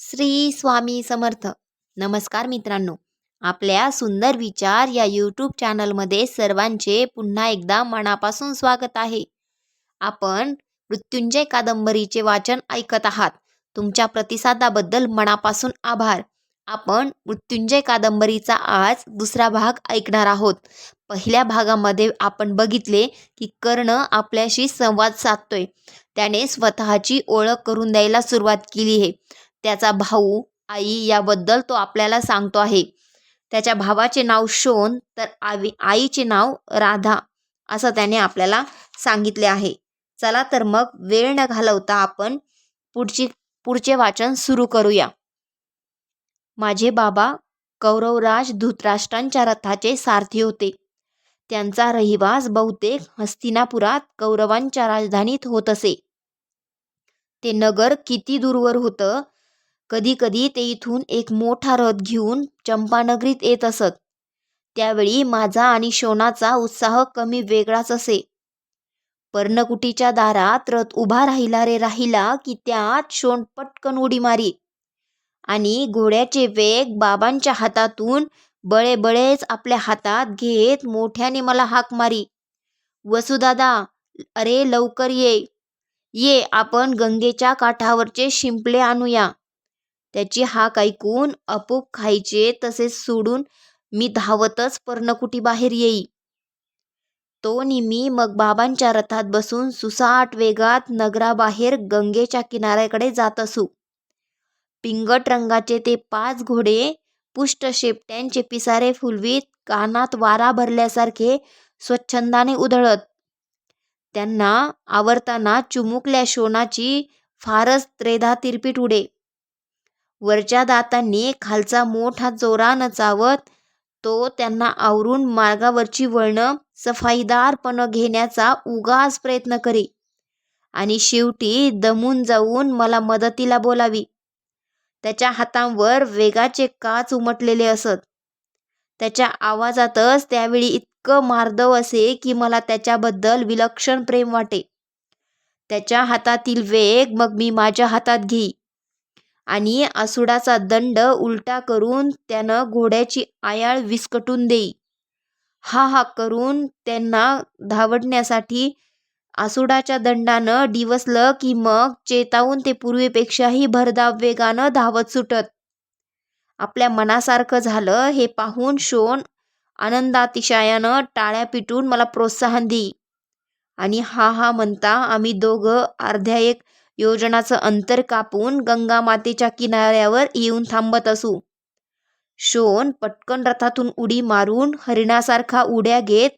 श्री स्वामी समर्थ. नमस्कार मित्रांनो. आपल्या सुंदर विचार या यूट्यूब चॅनलमध्ये सर्वांचे पुन्हा एकदा मनापासून स्वागत आहे. आपण मृत्युंजय कादंबरीचे वाचन ऐकत आहात. तुमच्या प्रतिसादाबद्दल मनापासून आभार. आपण मृत्युंजय कादंबरीचा आज दुसरा भाग ऐकणार आहोत. पहिल्या भागामध्ये आपण बघितले की कर्ण आपल्याशी संवाद साधतोय. त्याने स्वतःची ओळख करून द्यायला सुरुवात केली आहे. त्याचा भाऊ आई याबद्दल तो आपल्याला सांगतो आहे. त्याच्या भावाचे नाव शोन तर आवी आईचे नाव राधा असं त्याने आपल्याला सांगितले आहे. चला तर मग वेळ न घालवता आपण पुढची पुढचे वाचन सुरू करूया. माझे बाबा कौरवराज धृतराष्ट्रांच्या रथाचे सारथी होते. त्यांचा रहिवास बहुतेक हस्तिनापुरात कौरवांच्या राजधानीत होत असे. ते नगर किती दूरवर होतं कधीकधी ते इथून एक मोठा रथ घेऊन चंपानगरीत येत असत. त्यावेळी माझा आणि शोणाचा उत्साह कमी वेगळाच असे. पर्णकुटीच्या दारात रथ उभा राहिला रे राहिला की त्यात शोण पटकन उडी मारी. आणि घोड्याचे वेग बाबांच्या हातातून बळे बळेच आपल्या हातात घेत मोठ्याने मला हाक मारी. वसुदादा अरे लवकर ये. ये आपण गंगेच्या काठावरचे शिंपले आणूया. त्याची हाक ऐकून अपूप खायचे तसेच सोडून मी धावतच पर्णकुटी बाहेर येई. तो निमी मग बाबांच्या रथात बसून सुसाट वेगात नगराबाहेर गंगेच्या किनाऱ्याकडे जात असू. पिंगट रंगाचे ते पाच घोडे पुष्ट शेपट्यांचे पिसारे फुलवीत कानात वारा भरल्यासारखे स्वच्छंदाने उधळत. त्यांना आवरताना चुमुकल्या शोणाची फारच त्रेधा तिरपीट उडे. वरच्या दातांनी खालचा मोठा जोरानं चावत तो त्यांना आवरून मार्गावरची वळणं सफाईदारपणं घेण्याचा उगाच प्रयत्न करी. आणि शेवटी दमून जाऊन मला मदतीला बोलावी. त्याच्या हातांवर वेगाचे काच उमटलेले असत. त्याच्या आवाजातच त्यावेळी इतकं मार्दव असे की मला त्याच्याबद्दल विलक्षण प्रेम वाटे. त्याच्या हातातील वेग मग मी माझ्या हातात घेई. आणि आसुडाचा दंड उलटा करून त्यानं घोड्याची आयाळ विस्कटून देई. हा हा करून त्यांना धावडण्यासाठी आसुडाच्या दंडानं डिवसलं की मग चेतावून ते पूर्वीपेक्षाही भरधाव वेगानं धावत सुटत. आपल्या मनासारखं झालं हे पाहून शोण आनंदातिशयानं टाळ्या पिटून मला प्रोत्साहन देई. आणि हा हा म्हणता आम्ही दोघं अर्ध्या एक योजनाचं अंतर कापून गंगा मातेच्या किनाऱ्यावर येऊन थांबत असू. शोन पटकन रथातून उडी मारून हरिणासारखा उड्या घेत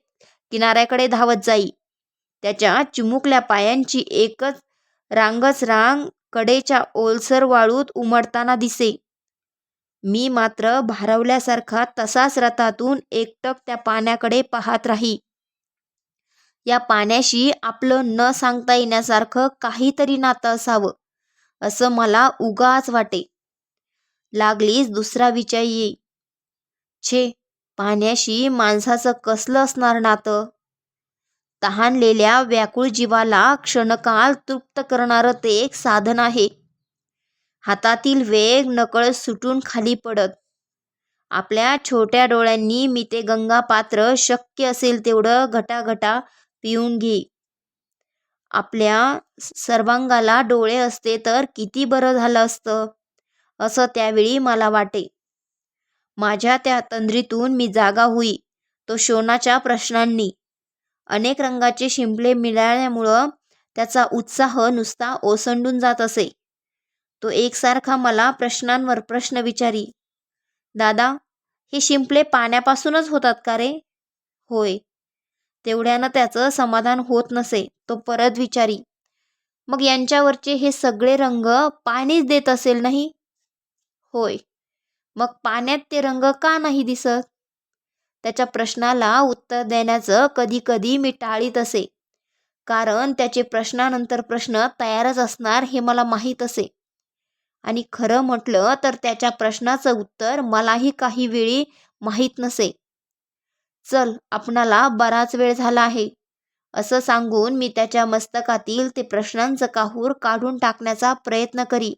किनाऱ्याकडे धावत जाई. त्याच्या चिमुकल्या पायांची एकच रांगच रांग कडेच्या ओलसर वाळूत उमटताना दिसे. मी मात्र भारावल्यासारखा तसाच रथातून एकटक त्या पाण्याकडे पाहत राही. या पाण्याशी आपलं न सांगता येण्यासारखं काहीतरी नातं असावं असं मला उगाच वाटे. लागलीच दुसरा विचार येई. छे पाण्याशी माणसाचं कसलं असणार नातं? तहानलेल्या व्याकुळ जीवाला क्षणकाल तृप्त करणारं ते एक साधन आहे. हातातील वेग नकळत सुटून खाली पडत. आपल्या छोट्या डोळ्यांनी मी ते गंगा पात्र शक्य असेल तेवढं घटाघटा पिऊन घे. आपल्या सर्वांगाला डोळे असते तर किती बरं झालं असतं? असं त्यावेळी मला वाटे. माझ्या त्या तंद्रीतून मी जागा होई तो शोनाच्या प्रश्नांनी. अनेक रंगाचे शिंपले मिळाल्यामुळं त्याचा उत्साह नुसता ओसंडून जात असे. तो एकसारखा मला प्रश्नांवर प्रश्न विचारी. दादा हे शिंपले पाण्यापासूनच होतात का रे? होय. तेवढ्यानं त्याचं समाधान होत नसे तो परत विचारी. मग यांच्यावरचे हे सगळे रंग पाणीच देत असेल नाही? होय. मग पाण्यात ते रंग का नाही दिसत? त्याच्या प्रश्नाला उत्तर देण्याचं कधी कधी मी टाळीत असे. कारण त्याचे प्रश्नानंतर प्रश्न तयारच असणार हे मला माहीत असे. आणि खरं म्हटलं तर त्याच्या प्रश्नाचं उत्तर मलाही काही वेळी माहीत नसे. चल आपणाला बराच वेळ झाला आहे. असं सांगून मी त्याच्या मस्तकातील ते प्रश्नांचं काहूर काढून टाकण्याचा प्रयत्न करी.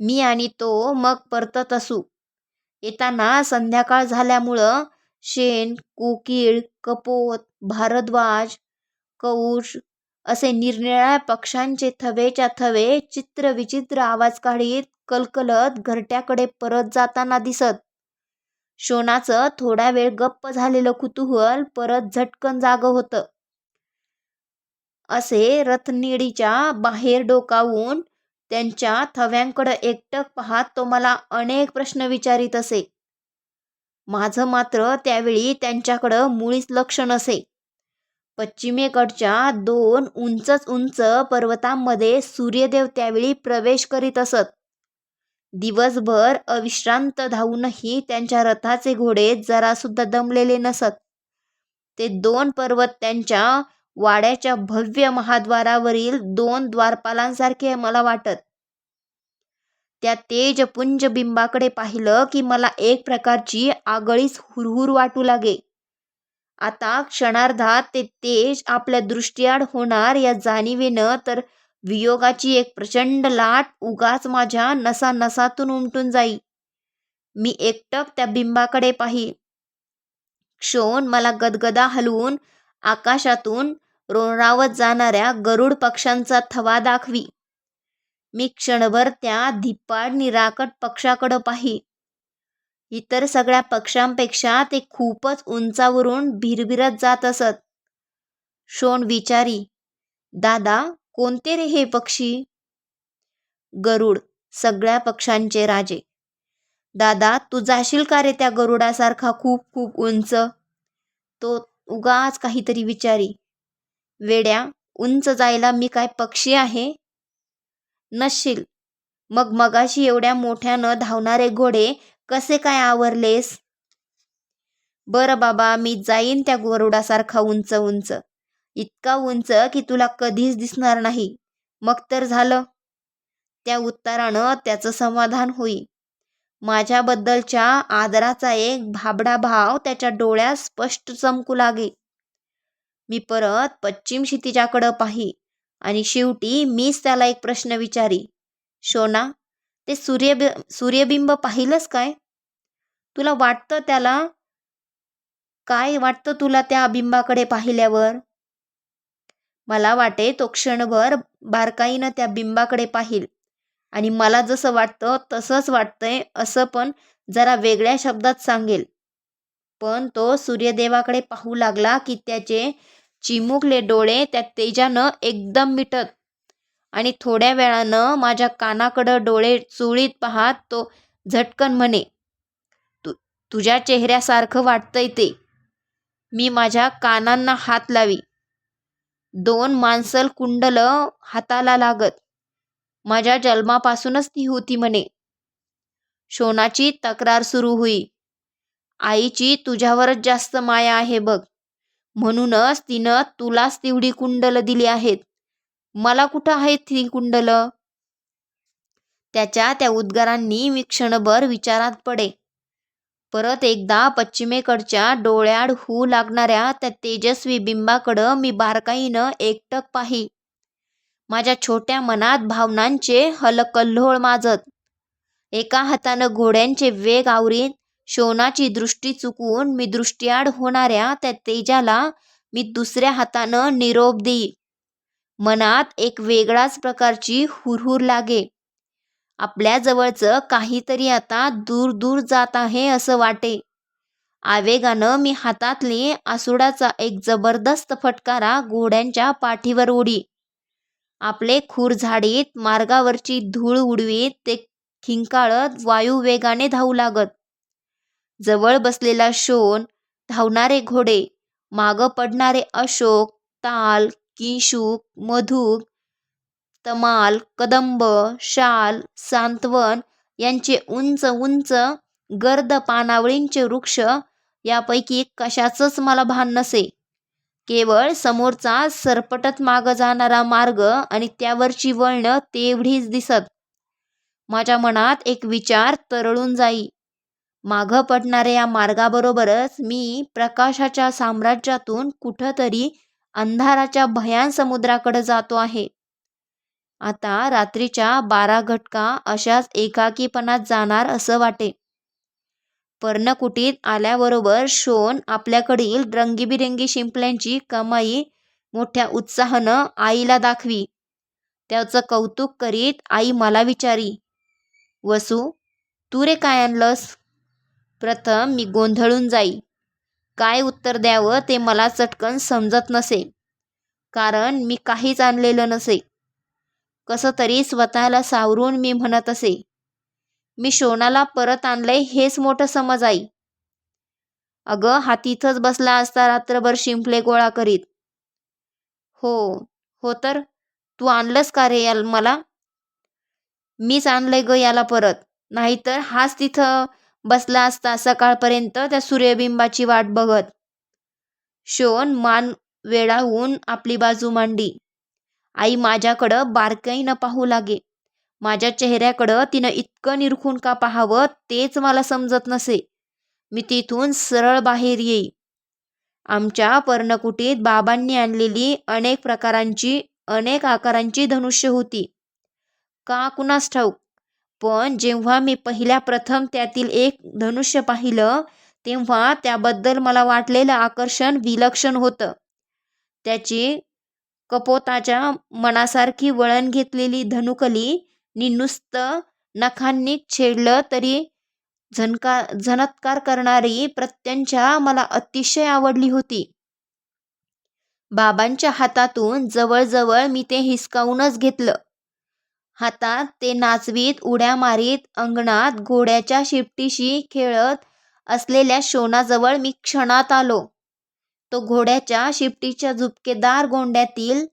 मी आणि तो मग परतत असू. येताना संध्याकाळ झाल्यामुळं शेण कोकिळ कपोत भारद्वाज कौश असे निरनिळ्या पक्ष्यांचे थवेच्या थवे चित्रविचित्र आवाज काढीत कलकलत घरट्याकडे परत जाताना दिसत. शोनाचं थोडा वेळ गप्प झालेलं कुतूहल परत झटकन जाग होतं. असे रथनिडीच्या बाहेर डोकावून त्यांच्या थव्यांकडं एकटक पाहत तो मला अनेक प्रश्न विचारित असे. माझं मात्र त्यावेळी त्यांच्याकडं मुळीच लक्ष नसे. पश्चिमेकडच्या दोन उंचच उंच पर्वतांमध्ये सूर्यदेव त्यावेळी प्रवेश करीत असत. दिवसभर अविश्रांत धावूनही त्यांच्या रथाचे घोडे जरासुद्धा दमलेले नसत. ते दोन पर्वत त्यांच्या वाड्याच्या भव्य महाद्वारावरील दोन द्वारपालांसारखे मला वाटत. त्या तेजपुंज बिंबाकडे पाहिलं की मला एक प्रकारची आगळीच हुरहुर वाटू लागे. आता क्षणार्धात ते तेज आपल्या दृष्टीआड होणार या जाणीवेनं तर वियोगाची एक प्रचंड लाट उगाच माझ्या नसा नसातून उमटून जाई. मी एकटक त्या बिंबाकडे पाही क्षोण मला गदगदा हलवून आकाशातून रोणावत जाणाऱ्या गरुड पक्षांचा थवा दाखवी. मी क्षणभर त्या धिप्पाड निराकट पक्षाकडं पाही. इतर सगळ्या पक्षांपेक्षा ते खूपच उंचावरून भिरभिरत जात असत. शोण विचारी दादा कोणते रे हे पक्षी? गरुड सगळ्या पक्ष्यांचे राजे. दादा तू जाशील का रे त्या गरुडासारखा खूप खूप उंच? तो उगाच काहीतरी विचारी. वेड्या उंच जायला मी काय पक्षी आहे? नसशील. मग मगाशी एवढ्या मोठ्यानं धावणारे घोडे कसे काय आवरलेस? बरं बाबा मी जाईन त्या गरुडासारखा उंच उंच. इतका उंच की तुला कधीच दिसणार नाही. मग तर झालं. त्या उत्तरानं त्याचं समाधान होई. माझ्याबद्दलच्या आदराचा एक भाबडा भाव त्याच्या डोळ्यात स्पष्ट चमकू लागे. मी परत पश्चिम क्षितिजाकडं पाही आणि शेवटी मीच त्याला एक प्रश्न विचारी. शोना ते सूर्यब सूर्यबिंब पाहिलंस काय? तुला वाटतं त्याला काय वाटतं तुला त्या बिंबाकडे पाहिल्यावर? मला वाटे तो क्षणभर बारकाईनं त्या बिंबाकडे पाहिल. आणि मला जसं वाटतं तसंच वाटतंय असं पण जरा वेगळ्या शब्दात सांगेल. पण तो सूर्यदेवाकडे पाहू लागला की त्याचे चिमुकले डोळे त्या तेजानं एकदम मिटत. आणि थोड्या वेळानं माझ्या कानाकडं डोळे चुळीत पाहत तो झटकन म्हणे तु तुझ्या चेहऱ्यासारखं वाटतंय ते. मी माझ्या कानांना हात लावी. दोन मांसल कुंडलं हाताला लागत. माझ्या जन्मापासूनच ती होती म्हणे. शोनाची तक्रार सुरू होई. आईची तुझ्यावरच जास्त माया आहे बघ. म्हणूनच तिनं तुलाच तेवढी कुंडल दिली आहेत. मला कुठं आहेत ती कुंडलं? त्याच्या त्या उद्गारांनी मी क्षणभर विचारात पडे. परत एकदा पश्चिमेकडच्या डोळ्याड होऊ लागणाऱ्या त्या तेजस्वी बिंबाकडं मी बारकाईनं एकटक पाही. माझ्या छोट्या मनात भावनांचे हलकल्लोळ माजत. एका हातानं घोड्यांचे वेग आवरीत शोनाची दृष्टी चुकवून मी दृष्टीआड होणाऱ्या त्या तेजाला मी दुसऱ्या हातानं निरोप देई मनात एक वेगळाच प्रकारची हुरहुर लागे. आपल्या जवळचं काहीतरी आता दूर दूर जात आहे असं वाटे. आवेगानं मी हातातली आसुडाचा एक जबरदस्त फटकारा घोड्यांच्या पाठीवर उडी. आपले खूर झाडीत मार्गावरची धूळ उडवीत ते खिंकाळत वायू वेगाने धावू लागत. जवळ बसलेला शोन धावणारे घोडे मागं पडणारे अशोक ताल किंशुक मधुक तमाल कदंब शाल सांत्वन यांचे उंच उंच गर्द पानावळींचे वृक्ष यापैकी कशाचंच मला भान नसे. केवळ समोरचा सरपटत मागं जाणारा मार्ग आणि त्यावरची वळणं तेवढीच दिसत. माझ्या मनात एक विचार तरळून जाई. मागं पडणाऱ्या या मार्गाबरोबरच मी प्रकाशाच्या साम्राज्यातून कुठंतरी अंधाराच्या भयान समुद्राकडे जातो आहे. आता रात्रीच्या बारा घटका अशाच एकाकीपणात जाणार असं वाटे. पर्णकुटीत आल्याबरोबर शोन आपल्याकडील रंगीबिरंगी शिंपल्यांची कमाई मोठ्या उत्साहानं आईला दाखवी. त्याचं कौतुक करीत आई मला विचारी वसू तू रे काय आणलंस? प्रथम मी गोंधळून जाई. काय उत्तर द्यावं ते मला चटकन समजत नसे. कारण मी काहीच आणलेलं नसे. कसं तरी स्वतःला सावरून मी म्हणत असे. मी शोनाला परत आणलंय हेच मोठं समज आई. अगं हा तिथंच बसला असता रात्रभर शिंपले गोळा करीत. हो हो तर? तू आणलंस का रे याल मला? मीच आणलंय ग याला परत. नाहीतर हाच तिथं बसला असता सकाळपर्यंत त्या सूर्यबिंबाची वाट बघत. शोन मान वेळाहून आपली बाजू मांडी आई माझ्याकडं बारकाईनं पाहू लागे. माझ्या चेहऱ्याकडं तिनं इतकं निरखून का पाहावं तेच मला समजत नसे. मी तिथून सरळ बाहेर येई. आमच्या पर्णकुटीत बाबांनी आणलेली अनेक प्रकारांची अनेक आकारांची धनुष्य होती. का कुणास ठाऊक? पण जेव्हा मी पहिल्या प्रथम त्यातील एक धनुष्य पाहिलं तेव्हा त्याबद्दल मला वाटलेलं आकर्षण विलक्षण होतं. त्याची कपोताच्या मनासारखी वळण घेतलेली धनुकली नि नुसतं नखांनी छेडलं तरी झनका झनत्कार करणारी प्रत्यंचा मला अतिशय आवडली होती. बाबांच्या हातातून जवळजवळ मी ते हिसकावूनच घेतलं. हातात ते नाचवीत उड्या मारीत अंगणात घोड्याच्या शिपटीशी खेळत असलेल्या शोनाजवळ मी क्षणात आलो. तो घोड्याच्या शिपटीच्या झुपकेदार गोंड्यातील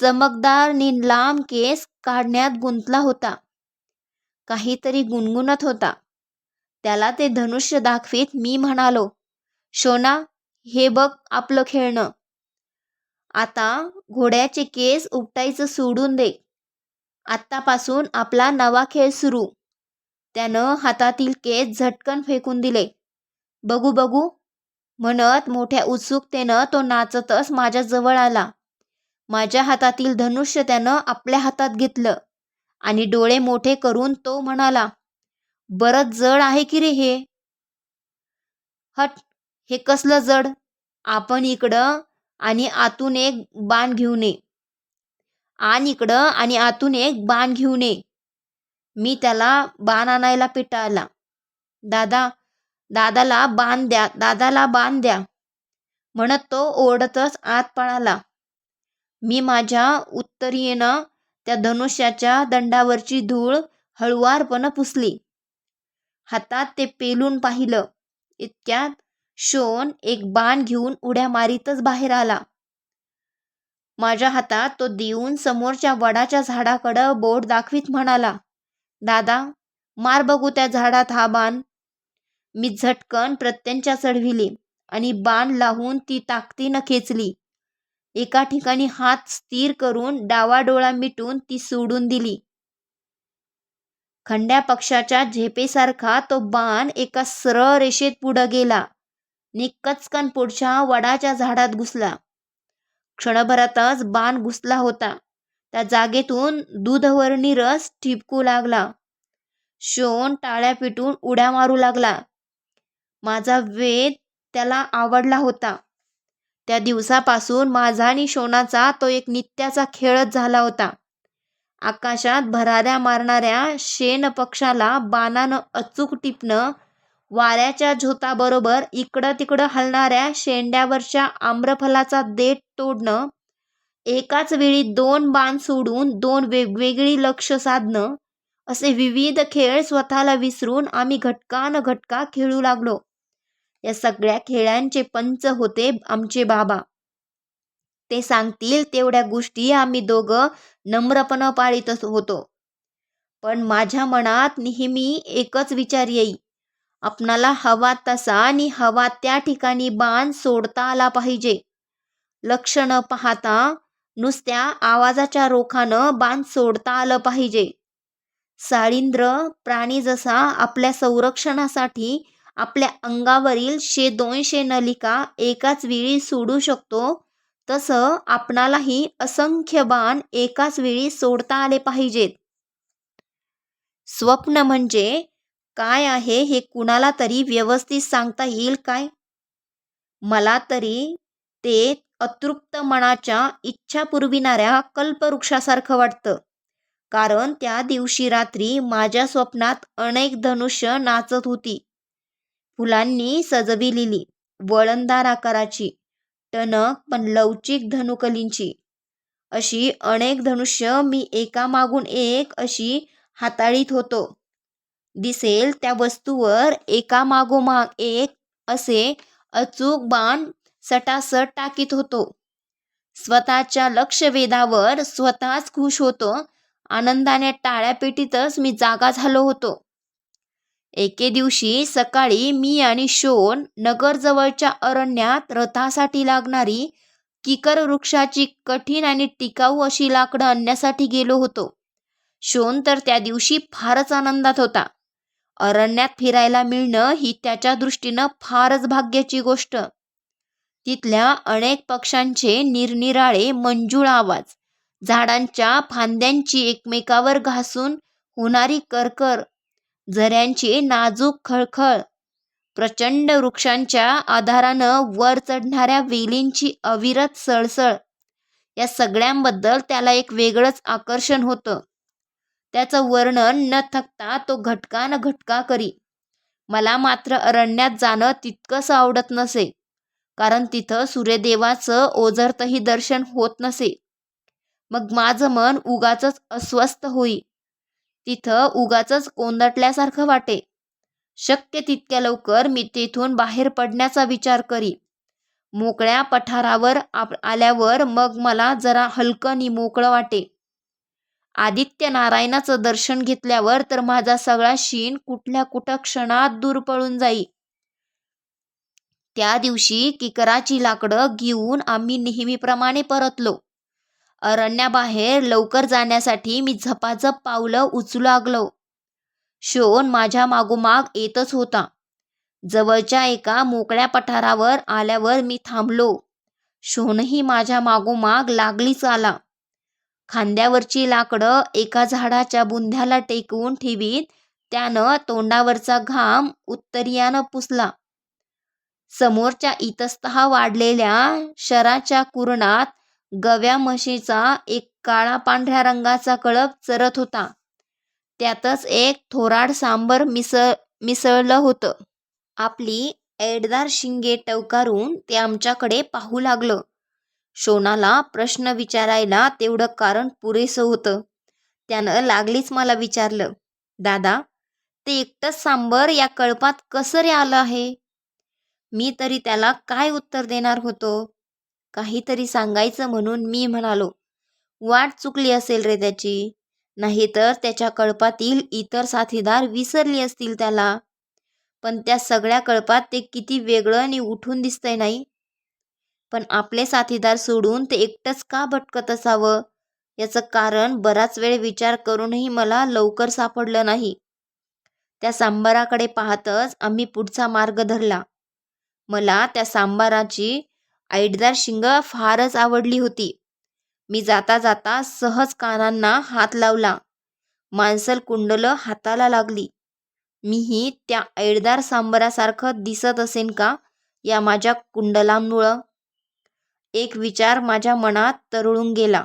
चमकदार निलाम केस काढण्यात गुंतला होता. काहीतरी गुणगुणत होता. त्याला ते धनुष्य दाखवीत मी म्हणालो शोना हे बघ आपलं खेळणं. आता घोड्याचे केस उपटायचं सोडून दे. आत्तापासून आपला नवा खेळ सुरू. त्यानं हातातील केस झटकन फेकून दिले. बघू बघू म्हणत मोठ्या उत्सुकतेनं तो नाचतच माझ्या जवळ आला. माझ्या हातातील धनुष्य त्यानं आपल्या हातात घेतलं आणि डोळे मोठे करून तो म्हणाला बरंच जड आहे की रे हे? हट हे कसलं जड? आपण इकडं आणि आतून एक बाण घेऊन ये. आण इकडं आणि आतून एक बाण घेऊन ये. मी त्याला बाण आणायला पिटाळला. दादा दादाला बांध द्या दादाला बाण द्या. म्हणत तो ओढतच आत पळाला. मी माझ्या उत्तरीयेनं त्या धनुष्याच्या दंडावरची धूळ हळुवारपणं पुसली. हातात ते पेलून पाहिलं. इतक्यात शोन एक बाण घेऊन उड्या मारीतच बाहेर आला. माझ्या हातात तो देऊन समोरच्या वडाच्या झाडाकडं बोट दाखवीत म्हणाला दादा मार बघू त्या झाडात हा बाण. मी झटकन प्रत्यंच्या चढविली आणि बाण लावून ती ताकदीनं खेचली. एका ठिकाणी हात स्थिर करून डावा डोळा मिटून ती सोडून दिली. खंड्या पक्षाच्या झेपेसारखा तो बाण एका सरळ रेषेत पुढं गेला. निकचकन पुढच्या वडाच्या झाडात घुसला. क्षणभरातच बाण घुसला होता. त्या जागेतून दूधवर्णी रस ठिपकू लागला. शोन टाळ्या पिटून उड्या मारू लागला. माझा वेद त्याला आवडला होता. त्या दिवसापासून माझा आणि शोणाचा तो एक नित्याचा खेळच झाला होता. आकाशात भराऱ्या मारणाऱ्या शेण पक्षाला बाणानं अचूक टिपणं वाऱ्याच्या झोताबरोबर इकडं तिकडं हलणाऱ्या शेंड्यावरच्या आम्रफलाचा देठ तोडणं एकाच वेळी दोन बाण सोडून दोन वेगवेगळी लक्ष साधणं असे विविध खेळ स्वतःला विसरून आम्ही घटकान घटका खेळू लागलो. या सगळ्या खेळांचे पंच होते आमचे बाबा. ते सांगतील तेवढ्या गोष्टी आम्ही दोघं नम्रपणं पाळीत होतो. पण माझ्या मनात नेहमी एकच विचार येई. आपणाला हवा तसा आणि हवा त्या ठिकाणी बाण सोडता आला पाहिजे. लक्ष न पाहता नुसत्या आवाजाच्या रोखानं बाण सोडता आलं पाहिजे. साळिंद्र प्राणी जसा आपल्या संरक्षणासाठी आपल्या अंगावरील शे दोनशे नलिका एकाच वेळी सोडू शकतो. तसं आपणालाही असंख्य बाण एकाच वेळी सोडता आले पाहिजेत. स्वप्न म्हणजे काय आहे हे कुणाला तरी व्यवस्थित सांगता येईल काय? मला तरी ते अतृप्त मनाच्या इच्छा पुरविणाऱ्या कल्पवृक्षासारखं वाटतं. कारण त्या दिवशी रात्री माझ्या स्वप्नात अनेक धनुष्य नाचत होती. फुलांनी सजविलेली वळणदार आकाराची टणक पण लवचिक धनुकलींची. अशी अनेक धनुष्य मी एकामागून एक अशी हाताळीत होतो. दिसेल त्या वस्तूवर एकामागोमाग एक असे अचूक बाण सटासट टाकीत होतो. स्वतःच्या लक्षवेधावर स्वतःच खुश होतो. आनंदाने टाळ्यापेटीतच मी जागा झालो होतो. एके दिवशी सकाळी मी आणि शोन नगरजवळच्या अरण्यात रथासाठी लागणारी किकर वृक्षाची कठीण आणि टिकाऊ अशी लाकडं आणण्यासाठी गेलो होतो. शोन तर त्या दिवशी फारच आनंदात होता. अरण्यात फिरायला मिळणं ही त्याच्या दृष्टीनं फारच भाग्याची गोष्ट. तिथल्या अनेक पक्ष्यांचे निरनिराळे मंजूळ आवाज झाडांच्या फांद्यांची एकमेकावर घासून होणारी करकर झऱ्यांची नाजूक खळखळ. प्रचंड वृक्षांच्या आधारानं वर चढणाऱ्या वेलींची अविरत सळसळ. या सगळ्यांबद्दल त्याला एक वेगळंच आकर्षण होतं. त्याचं वर्णन न थकता तो घटका न घटका करी. मला मात्र अरण्यात जाणं तितकंसं आवडत नसे कारण तिथं सूर्यदेवाचं ओझरतही दर्शन होत नसे. मग माझं मन उगाच अस्वस्थ होई. तिथं उगाच कोंदटल्यासारखं वाटे. शक्य तितक्या लवकर मी तिथून बाहेर पडण्याचा विचार करी. मोकळ्या पठारावर आप आल्यावर मग मला जरा हलकं नि मोकळं वाटे. आदित्य नारायणाचं दर्शन घेतल्यावर तर माझा सगळा शीण कुठल्या कुठं क्षणात दूर पळून जाई. त्या दिवशी किकराची लाकडं घेऊन आम्ही नेहमीप्रमाणे परतलो. अरण्याबाहेर लवकर जाण्यासाठी मी झपाझप पावलं उचलू लागलो. शोन माझ्या मागोमाग येतच होता. जवळच्या एका मोकळ्या पठारावर आल्यावर मी थांबलो. शोनही माझ्या मागोमाग लागलीच आला. खांद्यावरची लाकडं एका झाडाच्या बुंध्याला टेकवून ठेवीत त्यानं तोंडावरचा घाम उत्तरीयानं पुसला. समोरच्या इतस्तहा वाढलेल्या शराच्या कुरणात गव्या म्हशीचा एक काळा पांढऱ्या रंगाचा कळप चरत होता. त्यातच एक थोराड सांबर मिसळ मिसळलं होतं. आपली ऐडदार शिंगे टवकारून ते आमच्याकडे पाहू लागलं. शोनाला प्रश्न विचारायला तेवढं कारण पुरेसं होतं. त्यानं लागलीच मला विचारलं दादा ते एकटंच सांबर या कळपात कसं रे आलं आहे? मी तरी त्याला काय उत्तर देणार होतो? काहीतरी सांगायचं म्हणून मी म्हणालो वाट चुकली असेल रे त्याची. नाहीतर त्याच्या कळपातील इतर साथीदार विसरली असतील त्याला. पण त्या सगळ्या कळपात ते किती वेगळं आणि उठून दिसतंय नाही. पण आपले साथीदार सोडून ते एकटंच का भटकत असावं? याचं कारण बराच वेळ विचार करूनही मला लवकर सापडलं नाही. त्या सांबाराकडे पाहतच आम्ही पुढचा मार्ग धरला. मला त्या सांबाराची ऐटदार शिंग फारच आवडली होती. मी जाता जाता सहज कानांना हात लावला. मांसल कुंडलं हाताला लागली. मीही त्या ऐडदार सांबरासारखं दिसत असेन का या माझ्या कुंडलांमुळं? एक विचार माझ्या मनात तरळून गेला.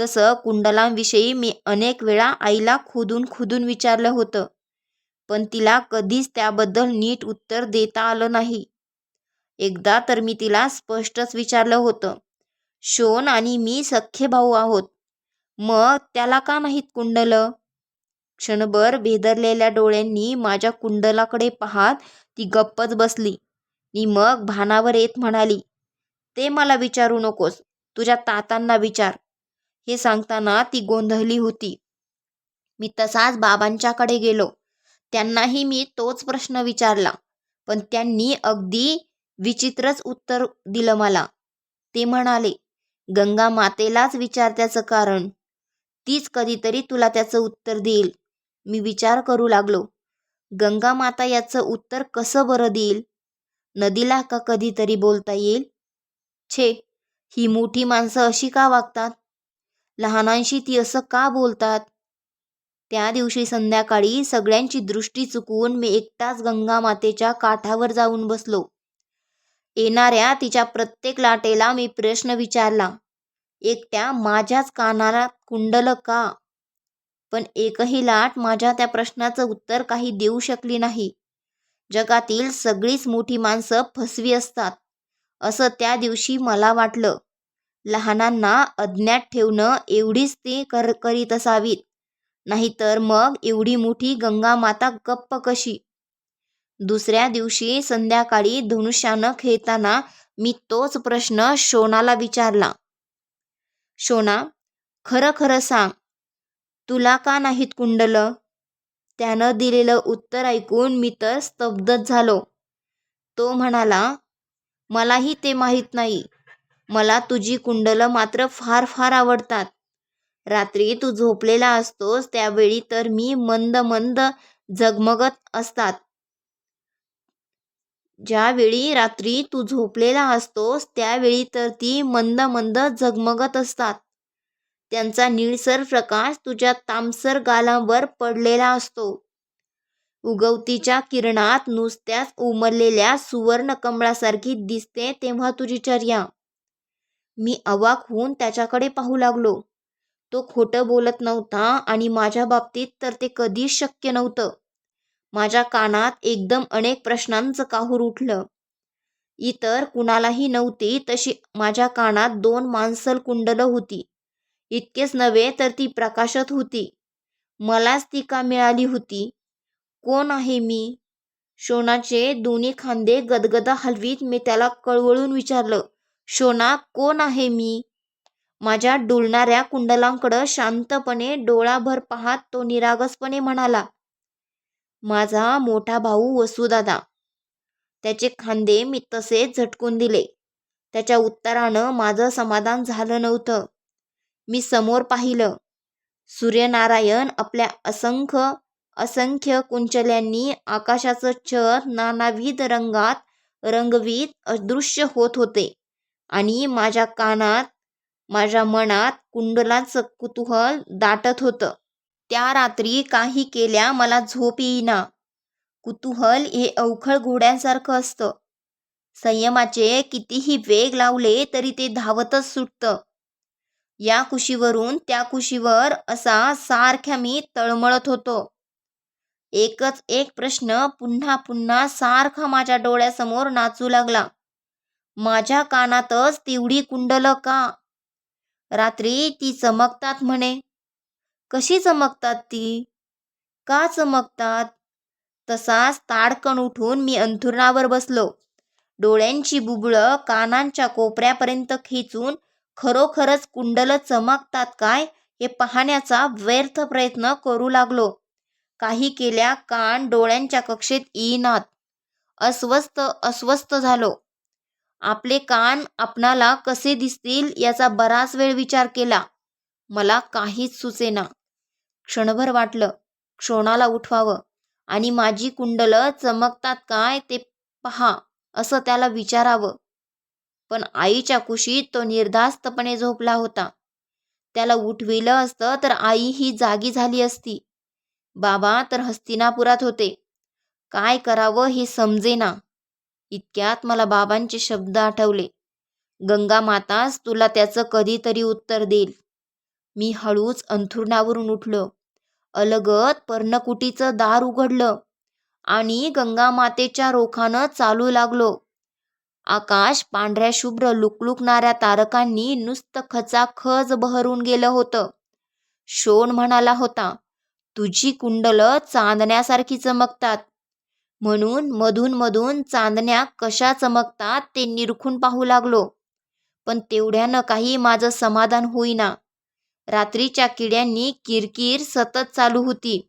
तसं कुंडलांविषयी मी अनेक वेळा आईला खुदून खुदून विचारलं होतं. पण तिला कधीच त्याबद्दल नीट उत्तर देता आलं नाही. एकदा तर मी तिला स्पष्टच विचारलं होतं. शोन आणि मी सख्खे भाऊ आहोत. मग त्याला का नाहीत कुंडलं? क्षणभर भेदरलेल्या डोळ्यांनी माझ्या कुंडलाकडे पाहत ती गप्पच बसली. मी मग भानावर येत म्हणाली ते मला विचारू नकोस. तुझ्या तातांना विचार. हे सांगताना ती गोंधळली होती. मी तसाच बाबांच्याकडे गेलो. त्यांनाही मी तोच प्रश्न विचारला पण त्यांनी अगदी विचित्रच उत्तर दिलं मला. ते म्हणाले गंगा मातेलाच विचार त्याचं कारण. तीच कधीतरी तुला त्याचं उत्तर देईल. मी विचार करू लागलो. गंगा माता याचं उत्तर कसं बरं देईल? नदीला का कधीतरी बोलता येईल? छे ही मोठी माणसं अशी का वागतात? लहानांशी ती असं का बोलतात? त्या दिवशी संध्याकाळी सगळ्यांची दृष्टी चुकवून मी एकटाच गंगा मातेच्या काठावर जाऊन बसलो. येणाऱ्या तिच्या प्रत्येक लाटेला मी प्रश्न विचारला. एकट्या माझ्याच कानाला कुंडलं का? पण एकही लाट माझ्या त्या प्रश्नाचं उत्तर काही देऊ शकली नाही. जगातील सगळीच मोठी माणसं फसवी असतात असं त्या दिवशी मला वाटलं. लहानांना अज्ञात ठेवणं एवढीच ती कर करीत असावीत. नाहीतर मग एवढी मोठी गंगा माता गप्प कशी? दुसऱ्या दिवशी संध्याकाळी धनुष्यानं खेळताना मी तोच प्रश्न शोनाला विचारला. शोना खरं खरं सांग. तुला का नाहीत कुंडल? त्यानं दिलेलं उत्तर ऐकून मी तर स्तब्धच झालो. तो म्हणाला मलाही ते माहीत नाही. मला तुझी कुंडलं मात्र फार फार आवडतात. रात्री तू झोपलेला असतोस त्यावेळी तर मी मंद मंद झगमगत असतात. ज्यावेळी रात्री तू झोपलेला असतोस त्यावेळी तर ती मंद मंद झगमगत असतात. त्यांचा निळसर प्रकाश तुझ्या तामसर गालांवर पडलेला असतो. उगवतीच्या किरणात नुसत्याच उमरलेल्या सुवर्ण कमळासारखी दिसते तेव्हा तुझी चर्या. मी अवाक होऊन त्याच्याकडे पाहू लागलो. तो खोटं बोलत नव्हता आणि माझ्या बाबतीत तर ते कधीच शक्य नव्हतं. माझ्या कानात एकदम अनेक प्रश्नांचं काहूर उठलं. इतर कुणालाही नव्हती तशी माझ्या कानात दोन मांसल कुंडलं होती. इतकेच नव्हे तर ती प्रकाशत होती. मलाच ती का मिळाली होती? कोण आहे मी? शोनाचे दोन्ही खांदे गदगदा हलवीत मी त्याला कळवळून विचारलं शोना कोण आहे मी? माझ्या डुलणाऱ्या कुंडलांकडं शांतपणे डोळाभर पाहत तो निरागसपणे म्हणाला माझा मोठा भाऊ वसुदादा. त्याचे खांदे मी तसेच झटकून दिले. त्याच्या उत्तरानं माझं समाधान झालं नव्हतं. मी समोर पाहिलं. सूर्यनारायण आपल्या असंख्य असंख्य कुंचल्यांनी आकाशाचं छत नानाविध रंगात रंगवीत अदृश्य होत होते आणि माझ्या कानात माझ्या मनात कुंडलाचं कुतूहल दाटत होतं. त्या रात्री काही केल्या मला झोप येईना. कुतूहल हे अवखळ घोड्यांसारखं असतं. संयमाचे कितीही वेग लावले तरी ते धावतच सुटतं. या कुशीवरून त्या कुशीवर असा सारख्या मी तळमळत होतो. एकच एक प्रश्न पुन्हा पुन्हा सारखा माझ्या डोळ्यासमोर नाचू लागला. माझ्या कानातच तेवढी कुंडलं का? रात्री ती चमकतात म्हणे. कशी चमकतात ती? का चमकतात? तसाच ताडकण उठून मी अंथुरणावर बसलो. डोळ्यांची बुबळं कानांच्या कोपऱ्यापर्यंत खेचून खरोखरच कुंडलं चमकतात काय हे पाहण्याचा व्यर्थ प्रयत्न करू लागलो. काही केल्या कान डोळ्यांच्या कक्षेत येईनात. अस्वस्थ अस्वस्थ झालो. आपले कान आपणाला कसे दिसतील याचा बराच वेळ विचार केला. मला काहीच सुचेना. क्षणभर वाटलं. क्षोणाला उठवावं. आणि माझी कुंडलं चमकतात काय ते पहा असं त्याला विचारावं. पण आईच्या कुशीत तो निर्धास्तपणे झोपला होता. त्याला उठविलं असतं तर आई ही जागी झाली असती. बाबा तर हस्तिनापुरात होते. काय करावं हे समजेना. इतक्यात मला बाबांचे शब्द आठवले. गंगा माताच तुला त्याचं कधीतरी उत्तर देईल. मी हळूच अंथुरणावरून उठलो. अलगत पर्णकुटीचं दार उघडलं आणि गंगा मातेच्या रोखानं चालू लागलो. आकाश पांढऱ्या शुभ्र लुकलुकणाऱ्या तारकांनी नुसतं खचाखच बहरून गेलं होतं. शोण म्हणाला होता तुझी कुंडलं चांदण्यासारखी चमकतात म्हणून मधून मधून चांदण्या कशा चमकतात ते निरखून पाहू लागलो. पण तेवढ्यानं काही माझं समाधान होईना. रात्रीच्या किड्यांनी किरकिर सतत चालू होती.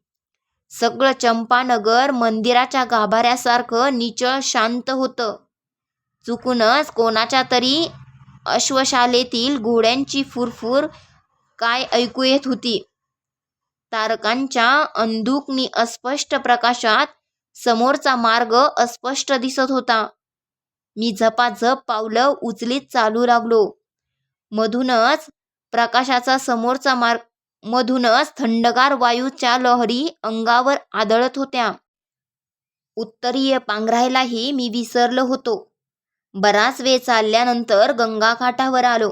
सगळं चंपानगर मंदिराच्या गाभाऱ्यासारखं निचळ शांत होतं. चुकूनच कोणाच्या तरी अश्वशालेतील घोड्यांची फुरफुर काय ऐकू येत होती. तारकांच्या अंधुकनी अस्पष्ट प्रकाशात समोरचा मार्ग अस्पष्ट दिसत होता. मी झपाझप पावलं उचलीत चालू लागलो. मधूनच प्रकाशाचा समोरचा मार्ग मधूनच थंडगार वायूच्या लहरी अंगावर आदळत होत्या. उत्तरीय पांघरायलाही मी विसरलो होतो. बराच वेळ चालल्यानंतर गंगाकाठावर आलो.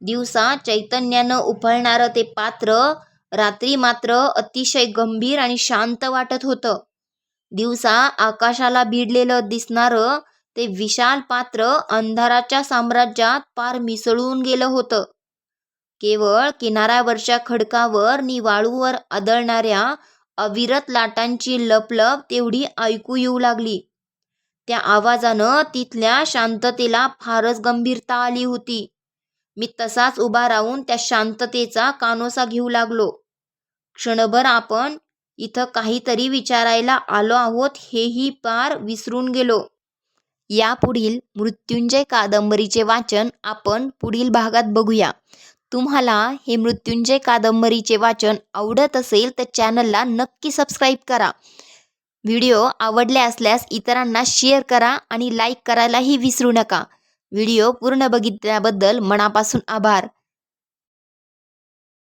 दिवसा चैतन्यानं उफळणारं ते पात्र रात्री मात्र अतिशय गंभीर आणि शांत वाटत होतं. दिवसा आकाशाला भिडलेलं दिसणारं ते विशाल पात्र अंधाराच्या साम्राज्यात पार मिसळून गेलं होतं. केवळ किनाऱ्यावरच्या खडकावर नि वाळूवर आदळणाऱ्या अविरत लाटांची लपलप तेवढी ऐकू येऊ लागली. त्या आवाजानं तिथल्या शांततेला फारच गंभीरता आली होती. मी तसाच उभा राहून त्या शांततेचा कानोसा घेऊ लागलो. क्षणभर आपण इथं काहीतरी विचारायला आलो आहोत हेही पार विसरून गेलो. यापुढील मृत्युंजय कादंबरीचे वाचन आपण पुढील भागात बघूया. तुम्हाला हे मृत्युंजय कादंबरीचे वाचन आवडत असेल तर चॅनलला नक्की सबस्क्राईब करा. व्हिडिओ आवडले असल्यास इतरांना शेअर करा आणि लाईक करायलाही विसरू नका. व्हिडिओ पूर्ण बघितल्याबद्दल मनापासून आभार.